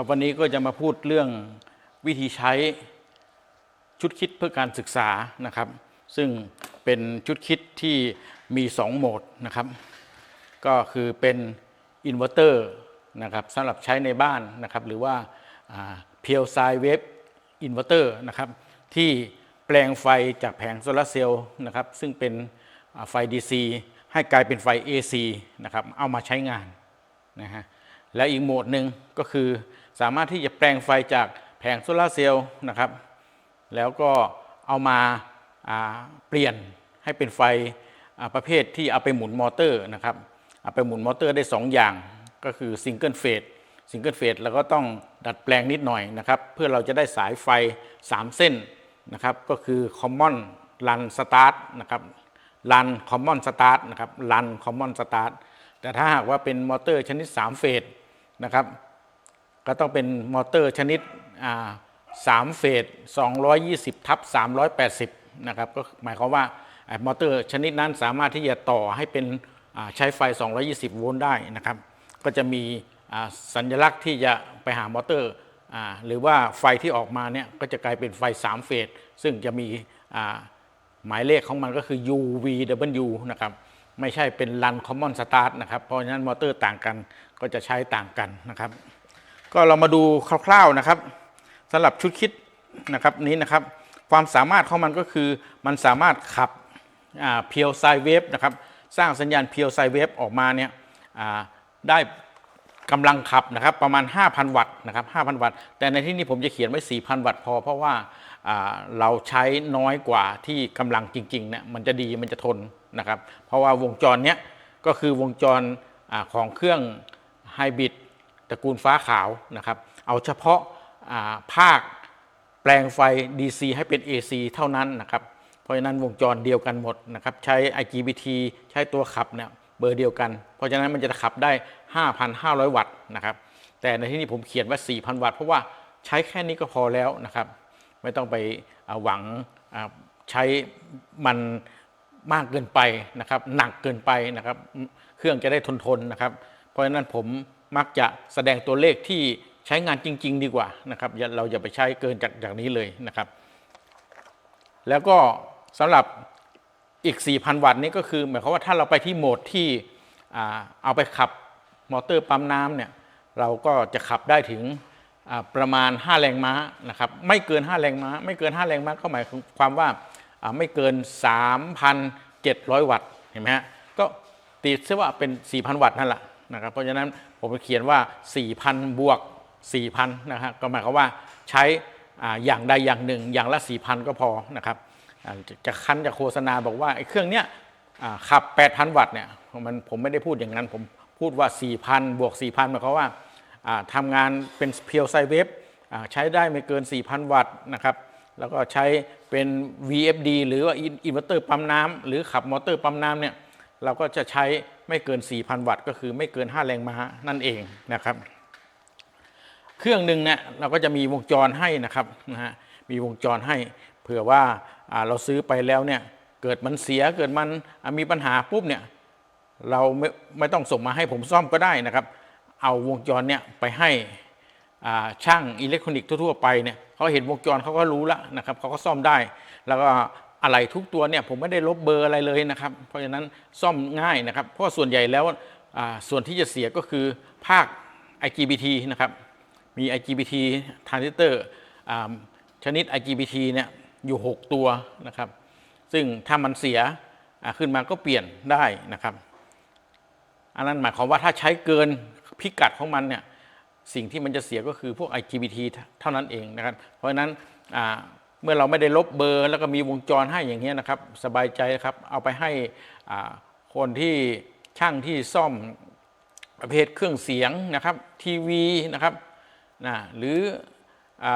ครับวันนี้ก็จะมาพูดเรื่องวิธีใช้ชุดคิดเพื่อการศึกษานะครับ ซึ่งเป็นชุดคิดที่มี 2 โหมดนะครับ ก็คือเป็นอินเวอร์เตอร์นะครับสำหรับใช้ในบ้านนะครับ หรือว่าเพียวไซเวฟอินเวอร์เตอร์นะครับที่แปลงไฟจากแผงโซลาร์เซลล์นะครับ ซึ่งเป็นไฟ DC ให้กลายเป็นไฟ AC นะครับ เอามาใช้งานนะฮะและอีกโหมดหนึ่งก็คือ สามารถที่จะแปลงไฟจากแผงโซลาเซลล์นะครับ แล้วก็เอามาาเปลี่ยนให้เป็นไฟประเภทที่เอาไปหมุนมอเตอร์นะครับเอาไปหมุนมอเตอร์ได้ 2 อย่างก็คือซิงเกิลเฟสซิงเกิลเฟสแล้วก็ต้องดัดแปลงนิดหน่อยนะครับ เพื่อเราจะได้สายไฟ 3 เส้นนะครับ ก็คือ Common Run Start นะครับรันคอมมอนสตาร์ทนะครับรันคอมมอนสตาร์ทแต่ถ้าหากว่าเป็นมอเตอร์ชนิด 3 เฟสนะครับ ก็ต้องเป็นมอเตอร์ชนิดสามเฟส220ทับ380 นะครับ ก็หมายความว่ามอเตอร์ชนิดนั้นสามารถที่จะต่อให้เป็นใช้ไฟ 220 โวลต์ได้นะครับ ก็จะมีสัญลักษณ์ที่จะไปหามอเตอร์หรือว่าไฟที่ออกมาเนี่ยก็จะกลายเป็นไฟ 3 เฟส ซึ่งจะมีหมายเลขของมันก็คือ UVW นะครับ ไม่ใช่เป็น Run Common Start นะครับ เพราะฉะนั้นมอเตอร์ต่างกันก็จะใช้ต่างกันนะครับ ก็เรามาดูคร่าวๆนะครับสำหรับชุดคิดนะครับนี้นะครับ ความสามารถของมันก็คือมันสามารถขับเพียวไซเวฟนะครับสร้างสัญญาณเพียวไซเวฟออกมาเนี่ยได้กำลังขับนะครับประมาณ 5,000 วัตต์นะครับ5,000 วัตต์ แต่ในที่นี้ผมจะเขียนไว้ 4,000 วัตต์พอ เพราะว่าเราใช้น้อยกว่าที่กำลังจริงๆเนี่ยมันจะดีมันจะทนนะครับ เพราะว่าวงจรเนี้ยก็คือวงจรอของเครื่องไฮบริด ตระกูลฟ้าขาวนะครับ เอาเฉพาะาภาคแปลงไฟ DC ให้เป็น AC เท่านั้นนะครับ เพราะฉะนั้นวงจรเดียวกันหมดนะครับ ใช้ IGBT ใช้ตัวขับเนี่ยเบอร์เดียวกัน เพราะฉะนั้นมันจะขับได้ 5,500 วัตต์นะครับ แต่ในที่นี้ผมเขียนว่า 4,000 วัตต์เพราะว่าใช้แค่นี้ก็พอแล้วนะครับ ไม่ต้องไปหวังใช้มันมากเกินไปนะครับ หนักเกินไปนะครับ เครื่องจะได้ทนทนนะครับ เพราะฉะนั้นผม มักจะแสดงตัวเลขที่ใช้งานจริง ๆ ดีกว่านะครับเราอย่าไปใช้เกินจากจากนี้เลยนะครับ แล้วก็สำหรับอีก 4,000 วัตต์นี้ก็คือ หมายความว่าถ้าเราไปที่โหมดที่เอาไปขับมอเตอร์ปั๊มน้ำเนี่ยเราก็จะขับได้ถึงประมาณ 5 แรงม้านะครับไม่เกิน 5 แรงม้า ไม่เกิน 5 แรงม้าก็หมายความว่าอ่าไม่เกิน 3,700 วัตต์เห็นไหมฮะก็ตีเสียว่าเป็น 4,000 วัตต์นั่นแหละนะครับเพราะฉะนั้น ผมเขียนว่า 4,000 บวก 4,000 นะครับก็หมายความว่าใช้อ่อย่างใดอย่างหนึ่ง อย่างละ 4,000 ก็พอนะครับจะคันจะโฆษณาบอกว่าไอ้เครื่องเนี้ยขับ 8,000 วัตต์เนี่ยมันผมไม่ได้พูดอย่างนั้น ผมพูดว่า 4,000 บวก 4,000หมายความว่าอ่าทำงานเป็นเพียวไซเวฟใช้ได้ไม่เกิน 4,000 วัตต์นะครับแล้วก็ใช้เป็น VFD หรือว่าอินเวอร์เตอร์ปั๊มน้ำหรือขับมอเตอร์ปั๊มน้ำเนี่ยเราก็จะใช้ ไม่เกิน 4,000 วัตต์ก็คือไม่เกิน 5 แรงม้านั่นเองนะครับ เครื่องหนึ่งเนี่ยเราก็จะมีวงจรให้นะครับนะฮะมีวงจรให้เผื่อว่าเราซื้อไปแล้วเนี่ยเกิดมันเสียเกิดมันมีปัญหาปุ๊บเนี่ยเราไม่ไม่ต้องส่งมาให้ผมซ่อมก็ได้นะครับ เอาวงจรเนี่ยไปให้ช่างอิเล็กทรอนิกส์ทั่วๆไปเนี่ยเขาเห็นวงจรเขาก็รู้แล้วนะครับเขาก็ซ่อมได้ แล้วก็ อะไรทุกตัวเนี่ยผมไม่ได้ลบเบอร์อะไรเลยนะครับ เพราะฉะนั้นซ่อมง่ายนะครับ เพราะว่าส่วนใหญ่แล้วส่วนที่จะเสียก็คือภาค IGBT นะครับ มี IGBT ทรานซิสเตอร์ชนิด IGBT เนี่ยอยู่ 6 ตัวนะครับ ซึ่งถ้ามันเสียขึ้นมาก็เปลี่ยนได้นะครับ อันนั้นหมายความว่าถ้าใช้เกินพิกัดของมันเนี่ยสิ่งที่มันจะเสียก็คือพวก IGBT เท่านั้นเองนะครับ เพราะฉะนั้น เมื่อเราไม่ได้ลบเบอร์ แล้วก็มีวงจรให้อย่างเงี้ยนะครับ สบายใจครับ เอาไปให้คนที่ช่างที่ซ่อมประเภทเครื่องเสียงนะครับ ทีวีนะครับนะหรืออ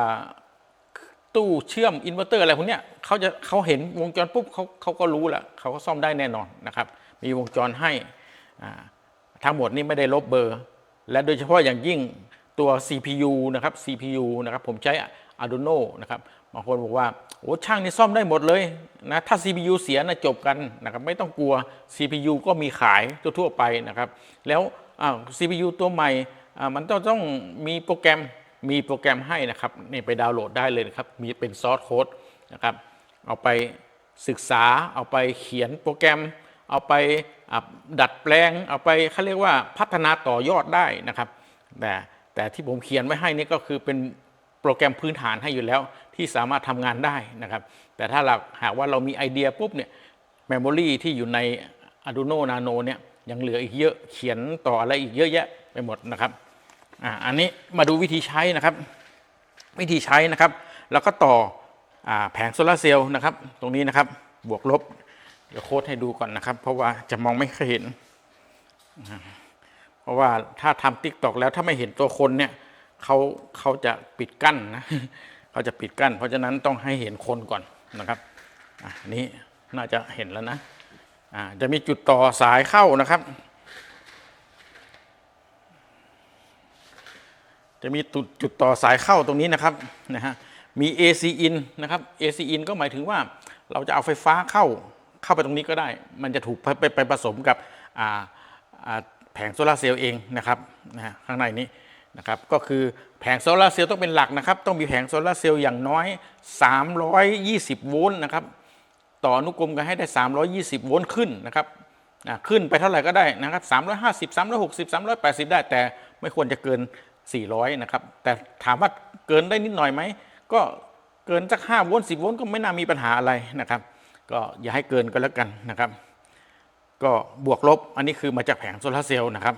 ตู้เชื่อมอินเวอร์เตอร์อะไรพวกเนี้ยเขาจะเขาเห็นวงจรปุ๊บเขาเขาก็รู้ล้วเขาก็ซ่อมได้แน่นอนนะครับ มีวงจรให้ทั้งหมดนี่ไม่ได้ลบเบอร์ และโดยเฉพาะอย่างยิ่งตัว CPU นะครับ CPU นะครับ ผมใช้ Arduino นะครับ บางคนบอกว่าโอ้ช่างนี่ซ่อมได้หมดเลยนะถ้า CPU เสียนะจบกันนะครับไม่ต้องกลัว CPU ก็มีขายทั่วๆไปนะครับ แล้วอ้า CPU ตัวใหม่อ่มันต้องต้องมีโปรแกรมมีโปรแกรมให้นะครับนี่ไปดาวน์โหลดได้เลยนะครับมีเป็นซอสโค้ดนะครับเอาไปศึกษาเอาไปเขียนโปรแกรม เอาไปดัดแปลง เอาไปเขาเรียกว่าพัฒนาต่อยอดได้นะครับแต่แต่ที่ผมเขียนไว้ให้นี่ก็คือเป็น โปรแกรมพื้นฐานให้อยู่แล้วที่สามารถทำงานได้นะครับ แต่ถ้าเราหากว่าเรามีไอเดียปุ๊บเนี่ยเมมโมรีที่อยู่ใน Arduino Nano เนี่ยยังเหลืออีกเยอะเขียนต่ออะไรอีกเยอะแยะไปหมดนะครับอ่าอันนี้มาดูวิธีใช้นะครับ วิธีใช้นะครับ แล้วก็ต่ออแผงโซลาเซลล์นะครับ ตรงนี้นะครับบวกลบเดี๋ยวโค้ดให้ดูก่อนนะครับ เพราะว่าจะมองไม่ค่อยเห็น เพราะว่าถ้าทำติ๊กตอกแล้วถ้าไม่เห็นตัวคนเนี่ย เขาเขาจะปิดกั้นนะเขาจะปิดกั้น เพราะฉะนั้นต้องให้เห็นคนก่อนนะครับอันนี้น่าจะเห็นแล้วนะอ่าจะมีจุดต่อสายเข้านะครับ จะมีจุดจุดต่อสายเข้าตรงนี้นะครับนะฮะมี AC in นะครับ AC in ก็หมายถึงว่าเราจะเอาไฟฟ้าเข้าเข้าไปตรงนี้ก็ได้ มันจะถูกไปไปไปผสมกับอ่าอ่าแผงโซลาเซลล์เองนะครับนะฮะข้างในนี้ นะครับก็คือแผงโซลาร์เซลล์ต้องเป็นหลักนะครับ ต้องมีแผงโซลาร์เซลล์อย่างน้อย 320 โวลต์นะครับ ต่ออนุกรมกันให้ได้ 320 โวลต์ขึ้นนะครับอะขึ้นไปเท่าไหร่ก็ได้นะครับ 350 360 380 ได้ แต่ไม่ควรจะเกิน 400 นะครับ แต่ถามว่าเกินได้นิดหน่อยไหม ก็เกินสัก 5 โวลต์ 10 โวลต์ก็ไม่น่ามีปัญหาอะไรนะครับ ก็อย่าให้เกินก็แล้วกันนะครับ ก็บวกลบ อันนี้คือมาจากแผงโซลาร์เซลล์นะครับ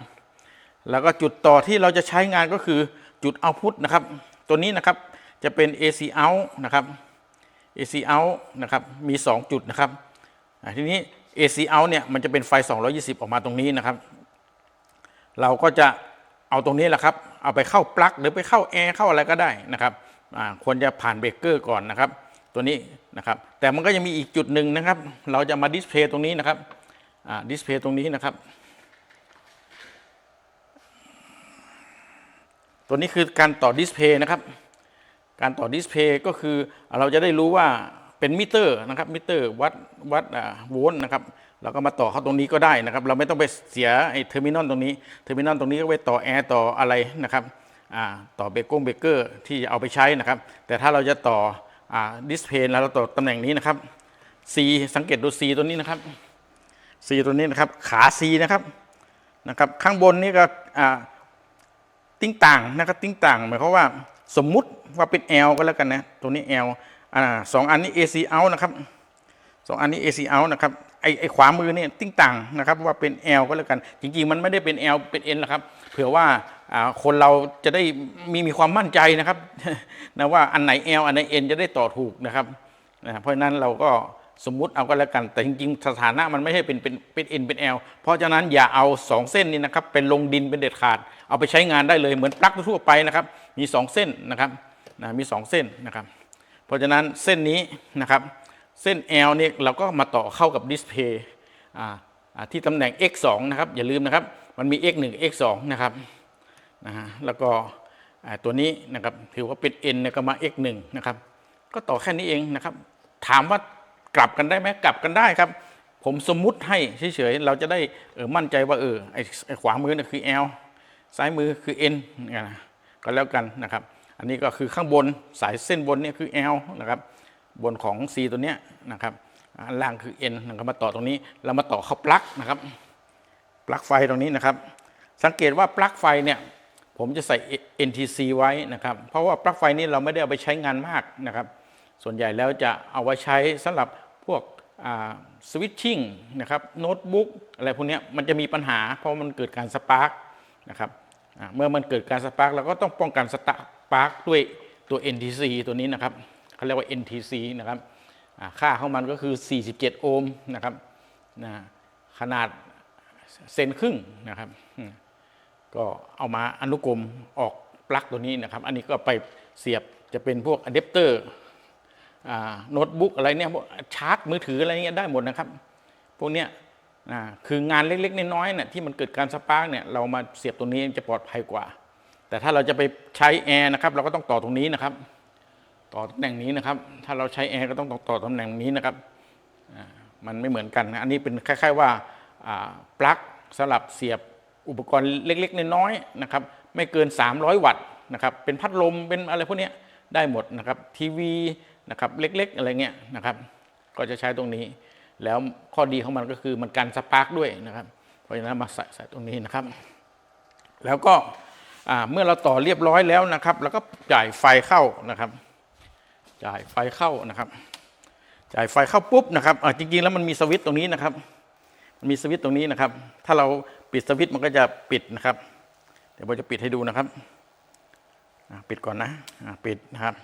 แล้วก็จุดต่อที่เราจะใช้งานก็คือจุดเอาพุตนะครับ ตัวนี้นะครับจะเป็น AC out นะครับ AC out นะครับมี 2 จุดนะครับทีนี้ AC out เนี่ยมันจะเป็นไฟ 220 ออกมาตรงนี้นะครับ เราก็จะเอาตรงนี้แหละครับ เอาไปเข้าปลั๊กหรือไปเข้าแอร์เข้าอะไรก็ได้นะครับควรจะผ่านเบรกเกอร์ก่อนนะครับ ตัวนี้นะครับ แต่มันก็ยังมีอีกจุดหนึ่งนะครับ เราจะมาดิสเพย์ตรงนี้นะครับดิสเพย์ตรงนี้นะครับ ตัวนี้คือการต่อดิสเพย์นะครับ การต่อดิสเพย์ก็คือเราจะได้รู้ว่าเป็นมิเตอร์นะครับมิเตอร์วัดวัดโวลต์นะครับเราก็มาต่อเข้าตรงนี้ก็ได้นะครับ เราไม่ต้องไปเสียไอ้เทอร์มินอลตรงนี้เทอร์มินอลตรงนี้ก็ไปต่อแอร์ต่ออะไรนะครับต่อเบรกกงเบรกเกอร์ที่เอาไปใช้นะครับ แต่ถ้าเราจะต่อดิสเพย์แล้วเราต่อตำแหน่งนี้นะครับ C สังเกตดู C ตัวนี้นะครับ C ตัวนี้นะครับ ขา C นะครับนะครับ ข้างบนนี่ก็ ติ้งต่างนะครับติ้งต่างหมายความว่าสมมุติว่าเป็น L ก็แล้วกันนะตัวนี้ L อ่าสองอันนี้ AC out นะครับสองอันนี้ AC out นะครับไอไอขวามือเนี่ยติ้งต่างนะครับว่าเป็น L ก็แล้วกัน จริง ๆ มันไม่ได้เป็น L เป็น N หรอกครับ เผื่อว่าอ่าคนเราจะได้มีมีความมั่นใจนะครับนะว่าอันไหน L อันไหน N จะได้ต่อถูกนะครับนะเพราะฉะนั้นเราก็ สมมุติเอาก็แล้วกัน แต่จริงๆสถานะมันไม่ใช่เป็นเป็นเป็น N เป็น L เพราะฉะนั้นอย่าเอา 2 เส้นนี้นะครับเป็นลงดินเป็นเด็ดขาด เอาไปใช้งานได้เลยเหมือนปลั๊กทั่วไปนะครับมี 2 เส้นนะครับนะมี 2 เส้นนะครับ เพราะฉะนั้นเส้นนี้นะครับเส้น L เนี่ยเราก็มาต่อเข้ากับดิสเพย์อ่าที่ตำแหน่ง x 2นะครับอย่าลืมนะครับมันมี x 1 x 2นะครับนะฮะแล้วก็ตัวนี้นะครับถือว่าเป็น n เนี่ยก็มา x 1นะครับก็ต่อแค่นี้เองนะครับถามว่า กลับกันได้ไหมกลับกันได้ครับ ผมสมมุติให้เฉยๆเราจะได้เออมั่นใจว่าเออไอ้ไอขวามือเนี่ยคือ L ซ้ายมือคือ N นี่นะก็แล้วกันนะครับ อันนี้ก็คือข้างบนสายเส้นบนเนี่ยคือ L นะครับบนของ C ตัวเนี้ยนะครับอันล่างคือ N นะครับมาต่อตรงนี้เรามาต่อเข้าปลั๊กนะครับปลั๊กไฟตรงนี้นะครับ สังเกตว่าปลั๊กไฟเนี่ยผมจะใส่ NTC ไว้นะครับ เพราะว่าปลั๊กไฟนี้เราไม่ได้เอาไปใช้งานมากนะครับ ส่วนใหญ่แล้วจะเอาไว้ใช้สำหรับ พวกสวิตชิ่งนะครับโน้ตบุ๊กอะไรพวกนี้มันจะมีปัญหา เพราะมันเกิดการสปาร์กนะครับเมื่อมันเกิดการสปาร์กเราก็ต้องป้องกันสปาร์กด้วยตัว NTC ตัวนี้นะครับเขาเรียกว่า NTC นะครับอ่าค่าของมันก็คือ 47 โอห์มนะครับนะขนาดเซนครึ่งนะครับ ก็เอามาอนุกรมออกปลั๊กตัวนี้นะครับ อันนี้ก็ไปเสียบจะเป็นพวกอะแดปเตอร์ โน้ตบุ๊กอะไรเนี่ยชาร์จมือถืออะไรเงี้ยได้หมดนะครับ พวกเนี้ยคืองานเล็กๆน้อยๆเนี่ยที่มันเกิดการสปาร์กเนี่ยเรามาเสียบตรงนี้จะปลอดภัยกว่า แต่ถ้าเราจะไปใช้แอร์นะครับ เราก็ต้องต่อตรงนี้นะครับ ต่อตำแหน่งนี้นะครับ ถ้าเราใช้แอร์ก็ต้องต่อตำแหน่งนี้นะครับมันไม่เหมือนกันนะอันนี้เป็นคล้าย ๆว่าปลั๊กสำหรับเสียบอุปกรณ์เล็ก ๆ น้อยๆนะครับ ไม่เกิน 300 วัตต์นะครับเป็นพัดลมเป็นอะไรพวกเนี้ยได้หมดนะครับทีวี นะครับเล็กๆอะไรเงี้ยนะครับก็จะใช้ตรงนี้ แล้วข้อดีของมันก็คือมันกันสปาร์กด้วยนะครับเพราะฉะนั้นมาใส่ใส่ตรงนี้นะครับ แล้วก็เมื่อเราต่อเรียบร้อยแล้วนะครับ แล้วก็จ่ายไฟเข้านะครับ จ่ายไฟเข้านะครับ จ่ายไฟเข้าปุ๊บนะครับอ่าจริงๆแล้วมันมีสวิตช์ตรงนี้นะครับมันมีสวิตช์ตรงนี้นะครับ ถ้าเราปิดสวิตช์มันก็จะปิดนะครับ เดี๋ยวผมจะปิดให้ดูนะครับ ปิดก่อนนะ ปิดนะครับ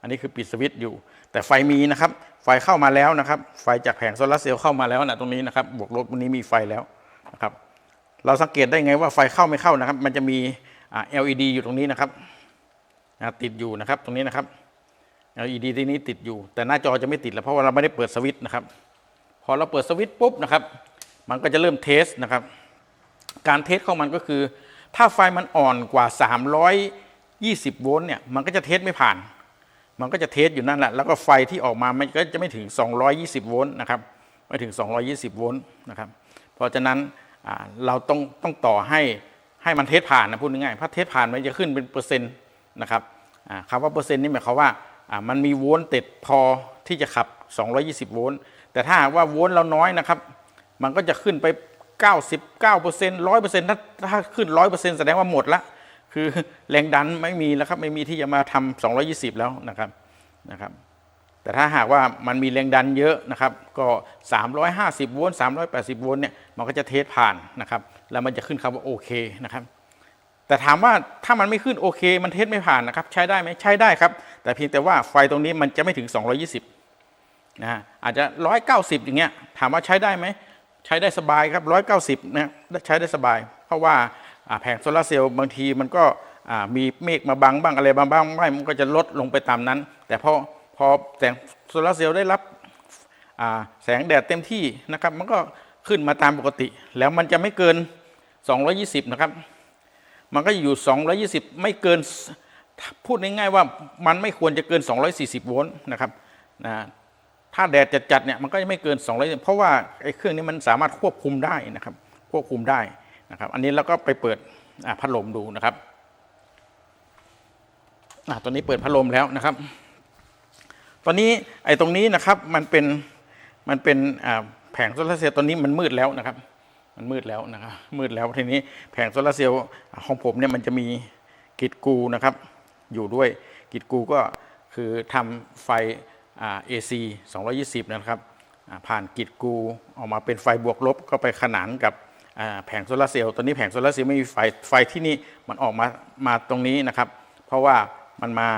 อันนี้คือปิดสวิตช์อยู่ แต่ไฟมีนะครับ ไฟเข้ามาแล้วนะครับ ไฟจากแผงโซลาร์เซลล์เข้ามาแล้วนะตรงนี้นะครับ บวกลบวันนี้มีไฟแล้วนะครับ เราสังเกตได้ไงว่าไฟเข้าไม่เข้านะครับ มันจะมีอ่า LED อยู่ตรงนี้นะครับติดอยู่นะครับตรงนี้นะครับ LED ที่นี้ติดอยู่ แต่หน้าจอจะไม่ติดแล้วเพราะว่าเราไม่ได้เปิดสวิตช์นะครับ พอเราเปิดสวิตช์ปุ๊บนะครับ มันก็จะเริ่มเทสนะครับ การเทสของมันก็คือ ถ้าไฟมันอ่อนกว่า 320 โวลต์เนี่ย มันก็จะเทสไม่ผ่าน มันก็จะเทสอยู่นั่นแหละ แล้วก็ไฟที่ออกมามันก็จะไม่ถึง 220 โวลต์นะครับ ไม่ถึง 220 โวลต์นะครับ เพราะฉะนั้นเราต้องต้องต่อให้ให้มันเทสผ่านนะพูดง่ายๆถ้าเทสผ่านมันจะขึ้นเป็นเปอร์เซ็นต์นะครับคำว่าเปอร์เซ็นต์นี่หมายความว่ามันมีโวลต์เติดพอที่จะขับ 220 โวลต์ แต่ถ้าว่าโวลต์เราน้อยนะครับ มันก็จะขึ้นไป 99% 100%ถ้าถ้าขึ้น 100%แสดงว่าหมดละ คือแรงดันไม่มีแล้วครับไม่มีที่จะมาทำ220 แล้วนะครับนะครับ แต่ถ้าหากว่ามันมีแรงดันเยอะนะครับ ก็ 350 โวลต์380 โวลต์เนี่ยมันก็จะเทสผ่านนะครับ แล้วมันจะขึ้นคำว่าโอเคนะครับ แต่ถามว่าถ้ามันไม่ขึ้นโอเค มันเทสไม่ผ่านนะครับ ใช้ได้ไหมใช้ได้ครับ แต่เพียงแต่ว่าไฟตรงนี้มันจะไม่ถึง 220นะฮะอาจจะ 190 อย่างเงี้ยถามว่าใช้ได้ไหมใช้ได้สบายครับ 190นะใช้ได้สบาย เพราะว่า แผงโซลาร์เซลล์บางทีมันก็มีเมฆมาบังบ้างอะไรบางบ้างไม่มันก็จะลดลงไปตามนั้น แต่พอพอแสงโซลาร์เซลล์ได้รับแสงแดดเต็มที่นะครับ มันก็ขึ้นมาตามปกติ แล้วมันจะไม่เกิน 220 นะครับ มันก็อยู่ 220 ไม่เกินพูดง่ายๆว่ามันไม่ควรจะเกิน 240 โวลต์นะครับนะถ้าแดดจัดๆเนี่ยมันก็จะไม่เกิน 200 เพราะว่าไอ้เครื่องนี้มันสามารถควบคุมได้นะครับ ควบคุมได้ นะครับอันนี้เราก็ไปเปิดพัดลมดูนะครับอตัวนี้เปิดพัดลมแล้วนะครับ ตอนนี้ไอ้ตรงนี้นะครับมันเป็นมันเป็นแผงโซลาร์เซลล์ตอนนี้มันมืดแล้วนะครับ มันมืดแล้วนะครับมืดแล้วทีนี้แผงโซลาร์เซลล์ของผมเนี่ยมันจะมีกิดกูนะครับ อยู่ด้วยกิดกูก็คือทำไฟอ่า AC 220 นะครับผ่านกิดกูออกมาเป็นไฟบวกลบก็ไปขนานกับ แผงโซลาร์เซลล์ตอนนี้แผงโซลาร์เซลล์ไม่มีไฟไฟที่นี่มันออกมามาตรงนี้นะครับ เพราะว่ามันมา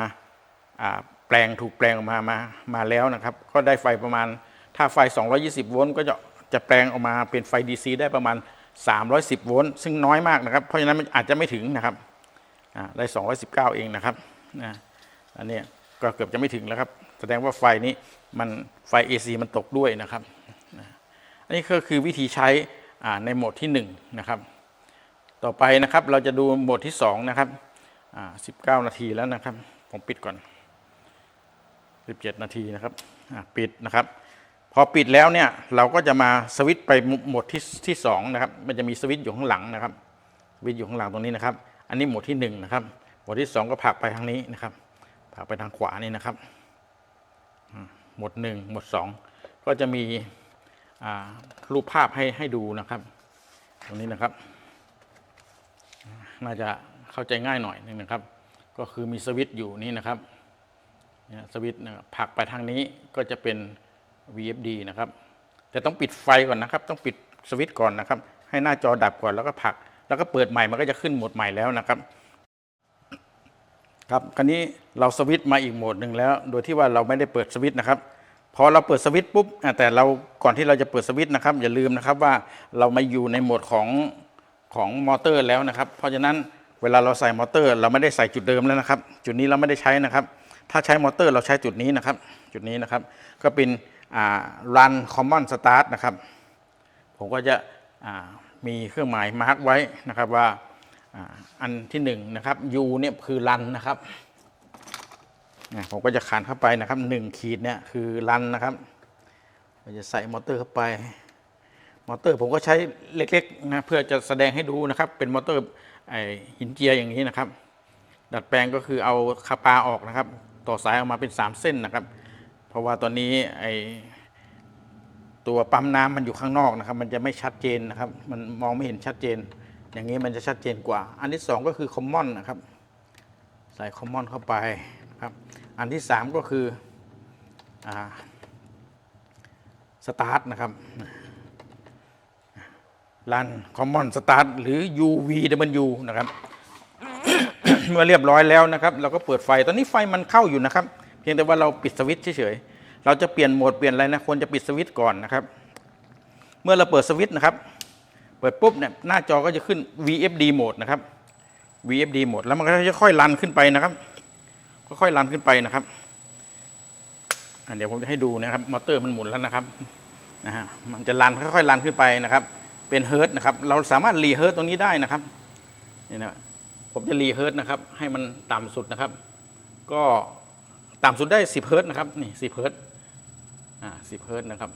แปลงถูกแปลงออกมามามาแล้วนะครับ ก็ได้ไฟประมาณถ้าไฟ 220 โวลต์ก็จะจะแปลงออกมาเป็นไฟ DC ได้ประมาณ 310 โวลต์ซึ่งน้อยมากนะครับ เพราะฉะนั้นมันอาจจะไม่ถึงนะครับได้ 219 เองนะครับนะอันนี้ก็เกือบจะไม่ถึงแล้วครับ แสดงว่าไฟนี้มันไฟ AC มันตกด้วยนะครับนะอันนี้ก็คือวิธีใช้ ในโหมดที่1นะครับต่อไปนะครับเราจะดูโหมดที่2นะครับอ่า19นาทีแล้วนะครับ ผมปิดก่อน 17 นาทีนะครับปิดนะครับ พอปิดแล้วเนี่ยเราก็จะมาสวิตช์ไปโหมดที่ที่สองนะครับมันจะมีสวิตช์อยู่ข้างหลังนะครับสวิตช์อยู่ข้างหลังตรงนี้นะครับ อันนี้โหมดที่หนึ่งนะครับโหมดที่สองก็ผลักไปทางนี้นะครับผลักไปทางขวานี่นะครับโหมดหนึ่งโหมดสองก็จะมี รูปภาพให้ให้ดูนะครับ ตรงนี้นะครับ น่าจะเข้าใจง่ายหน่อยนึงนะครับ ก็คือมีสวิตช์อยู่นี่นะครับเนี่ยสวิตช์นะครับผลักไปทางนี้ก็จะเป็น VFD นะครับ แต่ต้องปิดไฟก่อนนะครับ ต้องปิดสวิตช์ก่อนนะครับ ให้หน้าจอดับก่อนแล้วก็ผลัก แล้วก็เปิดใหม่มันก็จะขึ้นโหมดใหม่แล้วนะครับ ครับคราวนี้เราสวิตช์มาอีกโหมดหนึ่งแล้ว โดยที่ว่าเราไม่ได้เปิดสวิตช์นะครับ พอเราเปิดสวิตช์ปุ๊บอะแต่เราก่อนที่เราจะเปิดสวิตช์นะครับ อย่าลืมนะครับว่าเรามาอยู่ในโหมดของของมอเตอร์แล้วนะครับ เพราะฉะนั้นเวลาเราใส่มอเตอร์ เราไม่ได้ใส่จุดเดิมแล้วนะครับ จุดนี้เราไม่ได้ใช้นะครับ ถ้าใช้มอเตอร์เราใช้จุดนี้นะครับ จุดนี้นะครับ ก็เป็น run common start นะครับ ผมก็จะมีเครื่องหมายมาร์กไว้นะครับว่าอันที่หนึ่งนะครับ U เนี่ยคือ run นะครับ ผมก็จะขานเข้าไปนะครับหนึ่งขีดเนี่ยคือ run นะครับเราจะใส่มอเตอร์เข้าไป มอเตอร์ผมก็ใช้เล็กๆนะเพื่อจะแสดงให้ดูนะครับ เป็นมอเตอร์ไอหินเจียอย่างนี้นะครับ ดัดแปลงก็คือเอาคาปาออกนะครับ ต่อสายออกมาเป็น 3 เส้นนะครับ เพราะว่าตอนนี้ไอตัวปั๊มน้ำมันอยู่ข้างนอกนะครับ มันจะไม่ชัดเจนนะครับ มันมองไม่เห็นชัดเจน อย่างนี้มันจะชัดเจนกว่า อันที่2ก็คือคอมมอนนะครับ ใส่คอมมอนเข้าไปครับ อันที่ 3 ก็คือสตาร์ทนะครับรันคอมมอนสตาร์ทหรือ UVW นะครับเมื่อเรียบร้อยแล้วนะครับ เราก็เปิดไฟตอนนี้ไฟมันเข้าอยู่นะครับ เพียงแต่ว่าเราปิดสวิตช์เฉยๆเราจะเปลี่ยนโหมดเปลี่ยนอะไรนะควรจะปิดสวิตช์ก่อนนะครับ เมื่อเราเปิดสวิตช์นะครับ เปิดปุ๊บเนี่ยหน้าจอก็จะขึ้น VFD โหมดนะครับ VFD โหมดแล้วมันก็จะค่อยรันขึ้นไปนะครับ ค่อยๆรันขึ้นไปนะครับเดี๋ยวผมจะให้ดูนะครับ มอเตอร์มันหมุนแล้วนะครับนะฮะมันจะรันค่อยๆรันขึ้นไปนะครับ เป็นเฮิร์ตนะครับ เราสามารถรีเฮิร์ตตรงนี้ได้นะครับนี่นะผมจะรีเฮิร์ตนะครับ ให้มันต่ำสุดนะครับ ก็ต่ำสุดได้10เฮิร์ตนะครับนี่10เฮิร์ตอ่า10เฮิร์ตนะครับ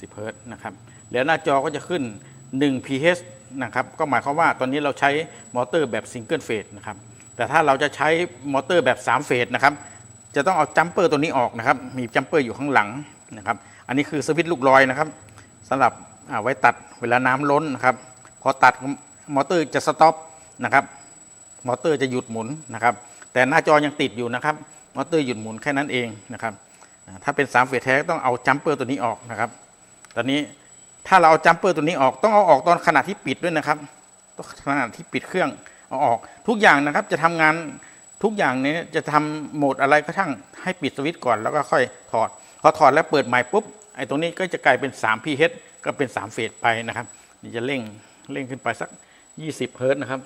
10เฮิร์ตนะครับแล้วหน้าจอก็จะขึ้น 1 pH นะครับ ก็หมายความว่าตอนนี้เราใช้มอเตอร์แบบซิงเกิลเฟสนะครับ แต่ถ้าเราจะใช้มอเตอร์แบบ 3 เฟสนะครับจะต้องเอาจัมเปอร์ตัวนี้ออกนะครับ มีจัมเปอร์อยู่ข้างหลังนะครับ อันนี้คือสวิตช์ลูกลอยนะครับสำหรับอ่าไว้ตัดเวลาน้ำล้นนะครับ พอตัดมอเตอร์จะสต็อปนะครับมอเตอร์จะหยุดหมุนนะครับ แต่หน้าจอยังติดอยู่นะครับ มอเตอร์หยุดหมุนแค่นั้นเองนะครับ ถ้าเป็น3เฟสแท้ต้องเอาจัมเปอร์ตัวนี้ออกนะครับ ตอนนี้ถ้าเราเอาจัมเปอร์ตัวนี้ออกต้องเอาออกตอนขณะที่ปิดด้วยนะครับตองขณะที่ปิดเครื่อง เอาออกทุกอย่างนะครับจะทำงานทุกอย่างนี้จะทำโหมดอะไรก็ช่างให้ปิดสวิตช์ก่อนแล้วก็ค่อยถอด พอถอดแล้วเปิดใหม่ปุ๊บไอ้ตรงนี้ก็จะกลายเป็น 3 pH ก็เป็น 3 เฟสไปนะครับนี่จะเร่งเร่งขึ้นไปสัก 20 เฮิร์ตนะครับ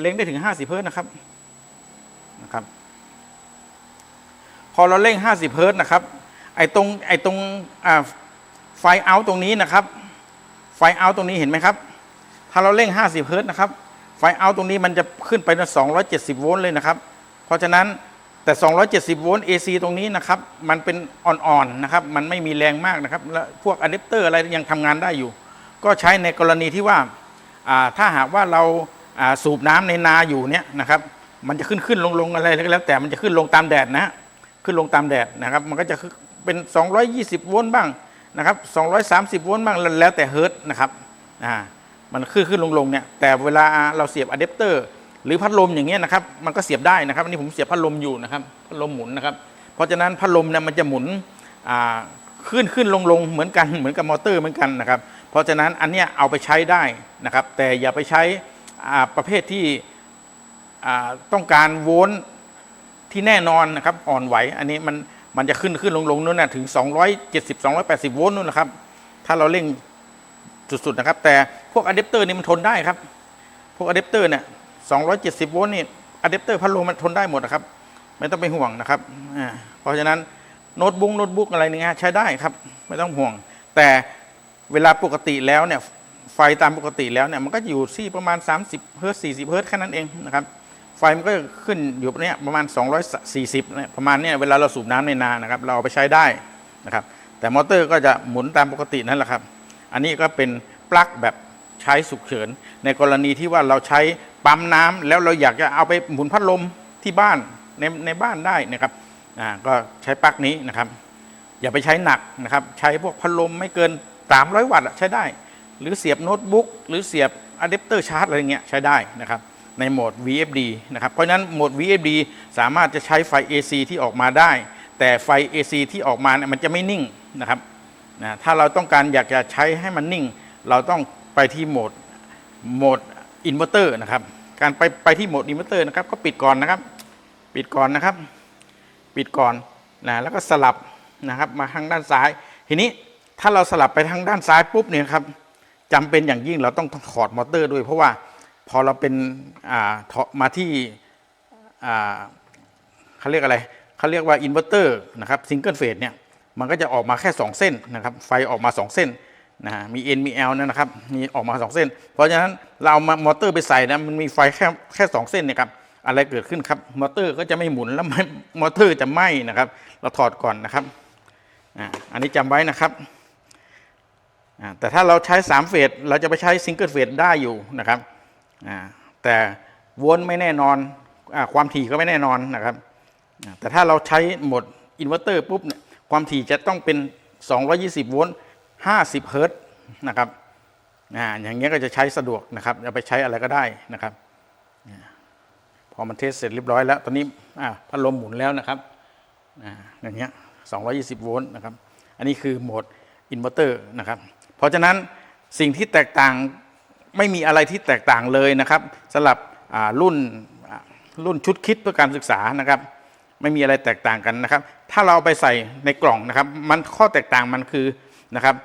เร่งได้ถึง 50 เฮิร์ตนะครับนะครับ พอเราเร่ง 50 เฮิร์ตนะครับไอ้ตรงไอ้ตรงไฟเอาตรงนี้นะครับ ไฟเอาตรงนี้เห็นไหมครับ ถ้าเราเร่ง 50เฮิร์ตนะครับ ไฟเอาตรงนี้มันจะขึ้นไปนะ270 โวลต์เลยนะครับ เพราะฉะนั้นแต่ 270 โวลต์ AC ตรงนี้นะครับ มันเป็นอ่อนๆนะครับ มันไม่มีแรงมากนะครับ แล้วพวกอะแดปเตอร์อะไรยังทำงานได้อยู่ ก็ใช้ในกรณีที่ว่า ถ้าหากว่าเราสูบน้ำในนาอยู่เนี่ยนะครับ มันจะขึ้นขึ้นลงลงอะไรแล้วแต่ มันจะขึ้นลงตามแดดนะ ขึ้นลงตามแดดนะครับ มันก็จะเป็น 220 โวลต์บ้างนะครับ 230 โวลต์บ้างแล้วแต่เฮิร์ตนะครับ อ่า มันขึ้นขึ้นลงลงเนี่ยแต่เวลาเราเสียบอะแดปเตอร์หรือพัดลมอย่างเงี้ยนะครับ มันก็เสียบได้นะครับอันนี้ผมเสียบพัดลมอยู่นะครับพัดลมหมุนนะครับ เพราะฉะนั้นพัดลมเนี่ยมันจะหมุนขึ้นขึ้นลงลงเหมือนกันเหมือนกับมอเตอร์เหมือนกันนะครับ เพราะฉะนั้นอันเนี้ยเอาไปใช้ได้นะครับ แต่อย่าไปใช้ประเภทที่ต้องการโวลต์ที่แน่นอนนะครับอ่อนไหวอันนี้มันมันจะขึ้นขึ้นลงลงนู่นนะถึง 270 280 โวลต์นู่นนะครับ ถ้าเราเร่งสุดๆนะครับ แต่ พวกอะแดปเตอร์นี่มันทนได้ครับ พวกอะแดปเตอร์เนี่ย270 โวลต์นี่อะแดปเตอร์พัดลมมันทนได้หมดนะครับ ไม่ต้องไปห่วงนะครับอ่าเพราะฉะนั้นโน้ตบุ๊กโน้ตบุ๊กอะไรเนี่ยใช้ได้ครับ ไม่ต้องห่วง แต่เวลาปกติแล้วเนี่ยไฟตามปกติแล้วเนี่ยมันก็อยู่ที่ประมาณ 30เฮิร์ตซ์40เฮิร์ตซ์แค่นั้นเองนะครับไฟมันก็ขึ้นอยู่เนี่ยประมาณ 240เนี่ยประมาณเนี่ยเวลาเราสูบน้ำในนานะครับ เราเอาไปใช้ได้นะครับ แต่มอเตอร์ก็จะหมุนตามปกตินั่นแหละครับ อันนี้ก็เป็นปลั๊กแบบ ใช้สุกเฉิน ในกรณีที่ว่าเราใช้ปั๊มน้ำแล้วเราอยากจะเอาไปหมุนพัดลมที่บ้านในในบ้านได้นะครับอ่าก็ใช้ปลั๊กนี้นะครับ อย่าไปใช้หนักนะครับ ใช้พวกพัดลมไม่เกิน 300 วัตต์ใช้ได้ หรือเสียบโน้ตบุ๊กหรือเสียบอะแดปเตอร์ชาร์จอะไรเงี้ยใช้ได้นะครับในโหมด VFD นะครับ เพราะนั้นโหมด VFD สามารถจะใช้ไฟ AC ที่ออกมาได้ แต่ไฟ AC ที่ออกมาเนี่ยมันจะไม่นิ่งนะครับนะถ้าเราต้องการอยากจะใช้ให้มันนิ่ง เราต้อง ไปที่โหมดโหมดอินเวอร์เตอร์นะครับการไปไปที่โหมดอินเวอร์เตอร์นะครับก็ปิดก่อนนะครับ ปิดก่อนนะครับ ปิดก่อนนะแล้วก็สลับนะครับมาทางด้านซ้าย ทีนี้ถ้าเราสลับไปทางด้านซ้ายปุ๊บเนี่ยครับจำเป็นอย่างยิ่งเราต้องถอดมอเตอร์ด้วย เพราะว่าพอเราเป็นอ่าถอมาที่อ่าเขาเรียกอะไรเขาเรียกว่าอินเวอร์เตอร์นะครับซิงเกิลเฟสเนี่ยมันก็จะออกมาแค่ 2 เส้นนะครับไฟออกมา 2 เส้น นะมี N มี L นั่นะครับ มีออกมา 2 เส้น เพราะฉะนั้นเราเอามามอเตอร์ไปใส่นะมันมีไฟแค่แค่สองเส้นเนี่ยครับอะไรเกิดขึ้นครับมอเตอร์ก็จะไม่หมุนแล้วมอเตอร์จะไหม้นะครับ เราถอดก่อนนะครับอันนี้จำไว้นะครับแต่ถ้าเราใช้ 3 เฟสเราจะไปใช้ซิงเกิลเฟสได้อยู่นะครับแต่โวลต์ไม่แน่นอนอความถี่ก็ไม่แน่นอนนะครับแต่ถ้าเราใช้หมดอินเวอร์เตอร์ปุ๊บเนี่ยความถี่จะต้องเป็น 220 โวลต์ 50เฮิรตซ์นะครับอ่าอย่างเงี้ยก็จะใช้สะดวกนะครับจะไปใช้อะไรก็ได้นะครับพอมันเทสเสร็จเรียบร้อยแล้ว ตอนนี้พัดลมหมุนแล้วนะครับอย่างเงี้ย220 โวลต์นะครับ อันนี้คือโหมดอินเวอร์เตอร์นะครับ เพราะฉะนั้นสิ่งที่แตกต่างไม่มีอะไรที่แตกต่างเลยนะครับสำหรับรุ่นรุ่นชุดคิดเพื่อการศึกษานะครับ ไม่มีอะไรแตกต่างกันนะครับ ถ้าเราเอาไปใส่ในกล่องนะครับ มันข้อแตกต่างมันคือนะครับ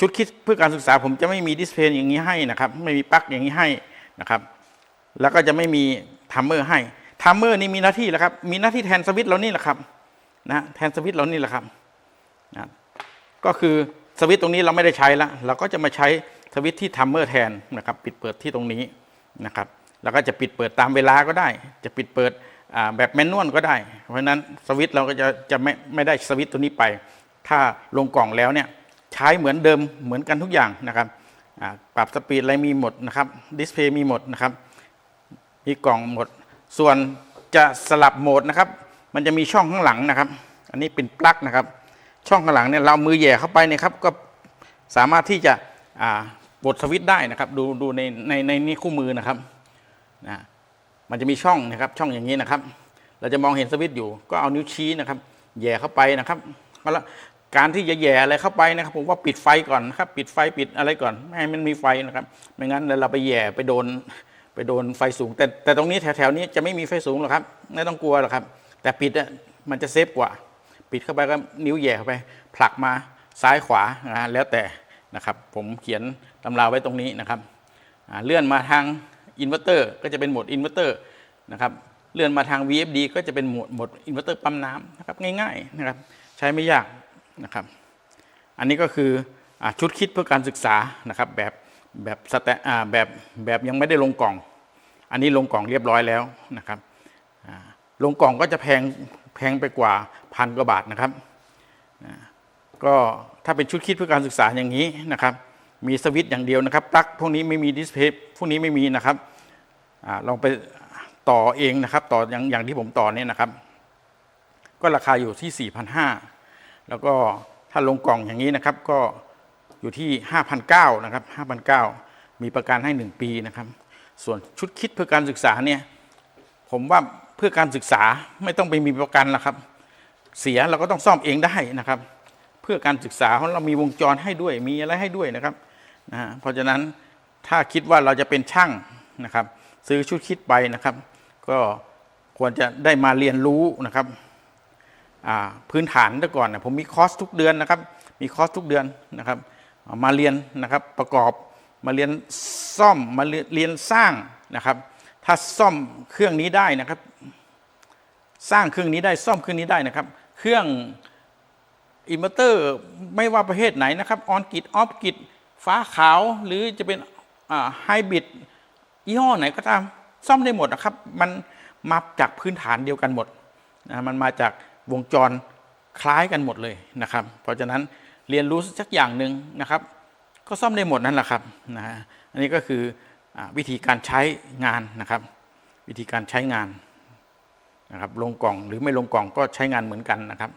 ชุดคิดเพื่อการศึกษา ผมจะไม่มีดิสเพลย์อย่างนี้ให้นะครับ ไม่มีปลั๊กอย่างนี้ให้นะครับ แล้วก็จะไม่มีทัมเมอร์ให้ทัมเมอร์นี่มีหน้าที่แล้วครับ มีหน้าที่แทนสวิตช์เรานี่แหละครับนะแทนสวิตช์เรานี่แหละครับนะก็คือสวิตช์ตรงนี้เราไม่ได้ใช้ละเราก็จะมาใช้สวิตช์ที่ทัมเมอร์แทนนะครับ ปิดเปิดที่ตรงนี้นะครับ แล้วก็จะปิดเปิดตามเวลาก็ได้ จะปิดเปิดแบบแมนนวลก็ได้ เพราะฉะนั้นสวิตช์เราก็จะจะไม่ไม่ได้สวิตช์ตัวนี้ไป ถ้าลงกล่องแล้วเนี่ย ใช้เหมือนเดิมเหมือนกันทุกอย่างนะครับปรับสปีดอะไรมีหมดนะครับดิสเพย์มีหมดนะครับมีกล่องหมด ส่วนจะสลับโหมดนะครับ มันจะมีช่องข้างหลังนะครับ อันนี้เป็นปลั๊กนะครับ ช่องข้างหลังเนี่ยเรามือแย่เข้าไปนี่ยครับก็สามารถที่จะอ่ากดสวิตช์ได้นะครับ ดูดูในในในนี้คู่มือนะครับนะมันจะมีช่องนะครับช่องอย่างนี้นะครับ เราจะมองเห็นสวิตช์อยู่ก็เอานิ้วชี้นะครับแย่เข้าไปนะครับแล้ว การที่จะแย่อะไรเข้าไปนะครับ ผมว่าปิดไฟก่อนนะครับ ปิดไฟปิดอะไรก่อนไม่ให้มันมีไฟนะครับ ไม่งั้นเราไปแย่ไปโดนไปโดนไฟสูง แต่แต่ตรงนี้แถวๆนี้จะไม่มีไฟสูงหรอกครับไม่ต้องกลัวหรอกครับ แต่ปิดอะมันจะเซฟกว่า ปิดเข้าไปก็นิ้วแย่เข้าไป ผลักมาซ้ายขวานะฮะแล้วแต่นะครับผมเขียนตำราไว้ตรงนี้นะครับเลื่อนมาทางอินเวอร์เตอร์ก็จะเป็นโหมดอินเวอร์เตอร์นะครับเลื่อนมาทาง VFD ก็จะเป็นโหมดโหมดอินเวอร์เตอร์ปั๊มน้ำนะครับง่ายๆนะครับใช้ไม่ยาก นะครับ อันนี้ก็คืออชุดคิดเพื่อการศึกษานะครับแบบแบบสแตแบบแบบยังไม่ได้ลงกล่อง อันนี้ลงกล่องเรียบร้อยแล้วนะครับลงกล่องก็จะแพงแพงไปกว่าพันกว่าบาทนะครับก็ถ้าเป็นชุดคิดเพื่อการศึกษาอย่างนี้นะครับ มีสวิตช์อย่างเดียวนะครับปลั๊กพวกนี้ไม่มีดิสเพย์พวกนี้ไม่มีนะครับอลองไปต่อเองนะครับ ต่ออย่างอย่างที่ผมต่อเนี่ยนะครับ ก็ราคาอยู่ที่ 4,500 แล้วก็ถ้าลงกล่องอย่างนี้นะครับ ก็อยู่ที่5,900นะครับ5,900มีประกันให้ 1 ปีนะครับ ส่วนชุดคิดเพื่อการศึกษาเนี่ยผมว่าเพื่อการศึกษาไม่ต้องไปมีประกันล้วครับ เสียเราก็ต้องซ่อมเองได้นะครับ เพื่อการศึกษาเพราะเรามีวงจรให้ด้วยมีอะไรให้ด้วยนะครับนะฮะเพราะฉะนั้นถ้าคิดว่าเราจะเป็นช่างนะครับ ซื้อชุดคิดไปนะครับ ก็ควรจะได้มาเรียนรู้นะครับ พื้นฐานแต่ก่อนนะผมมีคอร์สทุกเดือนนะครับ มีคอร์สทุกเดือนนะครับ มาเรียนนะครับประกอบมาเรียนซ่อมมาเรียนเรียนสร้างนะครับ ถ้าซ่อมเครื่องนี้ได้นะครับ สร้างเครื่องนี้ได้ซ่อมเครื่องนี้ได้นะครับ เครื่องอินเวอร์เตอร์ไม่ว่าประเภทไหนนะครับออนกิดออฟกิดฟ้าขาวหรือจะเป็นไฮบริดยี่ห้อไหนก็ตามซ่อมได้หมดนะครับ มันมาจากพื้นฐานเดียวกันหมดนะมันมาจาก วงจรคล้ายกันหมดเลยนะครับ เพราะฉะนั้นเรียนรู้สักอย่างหนึ่งนะครับ ก็ซ่อมได้หมดนั่นแหละครับนะฮะอันนี้ก็คืออวิธีการใช้งานนะครับ วิธีการใช้งานนะครับลงกล่องหรือไม่ลงกล่องก็ใช้งานเหมือนกันนะครับ